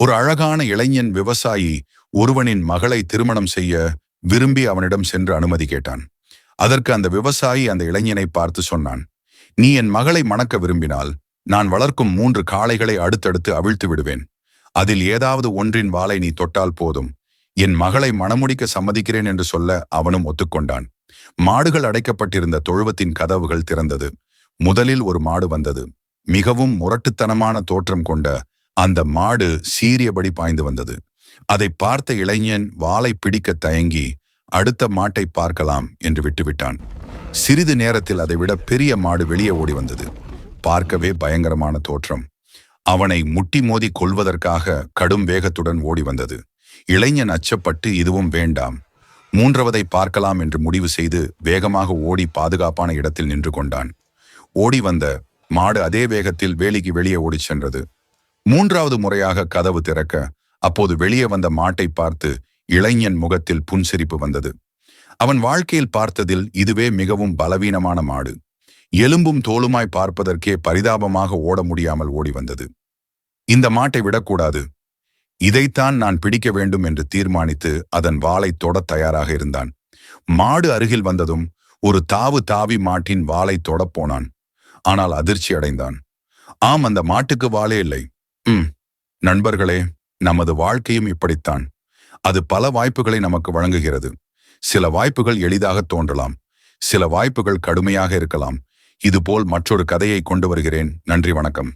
ஒரு அழகான இளைஞன் விவசாயி ஒருவனின் மகளை திருமணம் செய்ய விரும்பி அவனிடம் சென்று அனுமதி கேட்டான். அதற்கு அந்த விவசாயி அந்த இளைஞனை பார்த்து சொன்னான் நீ என் மகளை மணக்க விரும்பினால் நான் வளர்க்கும் மூன்று காளைகளை அடுத்தடுத்து அவிழ்த்து விடுவேன். அதில் ஏதாவது ஒன்றின் வாளை நீ தொட்டால் போதும். என் மகளை மணமுடிக்க சம்மதிக்கிறேன் என்று சொல்ல அவனும் ஒத்துக்கொண்டான். மாடுகள் அடைக்கப்பட்டிருந்த தொழுவத்தின் கதவுகள் திறந்தது. முதலில் ஒரு மாடு வந்தது. மிகவும் முரட்டுத்தனமான தோற்றம் கொண்ட அந்த மாடு சீரியபடி பாய்ந்து வந்தது. அதை பார்த்த இளைஞன் வாளை பிடிக்க தயங்கி அடுத்த மாட்டை பார்க்கலாம் என்று விட்டுவிட்டான். சிறிது நேரத்தில் அதை விட பெரிய மாடு வெளியே ஓடி வந்தது. பார்க்கவே பயங்கரமான தோற்றம். அவனை முட்டி மோதி கொள்வதற்காக கடும் வேகத்துடன் ஓடி வந்தது. இளைஞன் அச்சப்பட்டு இதுவும் வேண்டாம். மூன்றவதை பார்க்கலாம் என்று முடிவு செய்து வேகமாக ஓடி பாதுகாப்பான இடத்தில் நின்று கொண்டான். ஓடி வந்த மாடு அதே வேகத்தில் வேலிக்கு வெளியே ஓடிச் சென்றது. மூன்றாவது முறையாக கதவு திறக்க அப்போது வெளியே வந்த மாட்டை பார்த்து இளைஞன் முகத்தில் புன்சிரிப்பு வந்தது. அவன் வாழ்க்கையில் பார்த்ததில் இதுவே மிகவும் பலவீனமான மாடு. எலும்பும் தோலுமாய் பார்ப்பதற்கே பரிதாபமாக ஓட முடியாமல் ஓடி வந்தது. இந்த மாட்டை விடக்கூடாது. இதைத்தான் நான் பிடிக்க வேண்டும் என்று தீர்மானித்து அதன் வாளை தொடத் தயாராக இருந்தான். மாடு அருகில் வந்ததும் ஒரு தாவு தாவி மாட்டின் வாளை தொடப் போனான். ஆனால் அதிர்ச்சி அடைந்தான். ஆம் அந்த மாட்டுக்கு வாளே இல்லை. ம். நண்பர்களே நமது வாழ்க்கையும் இப்படித்தான். அது பல வாய்ப்புகளை நமக்கு வழங்குகிறது. சில வாய்ப்புகள் எளிதாக தோன்றலாம். சில வாய்ப்புகள் கடுமையாக இருக்கலாம். இதுபோல் மற்றொரு கதையை கொண்டு வருகிறேன். நன்றி வணக்கம்.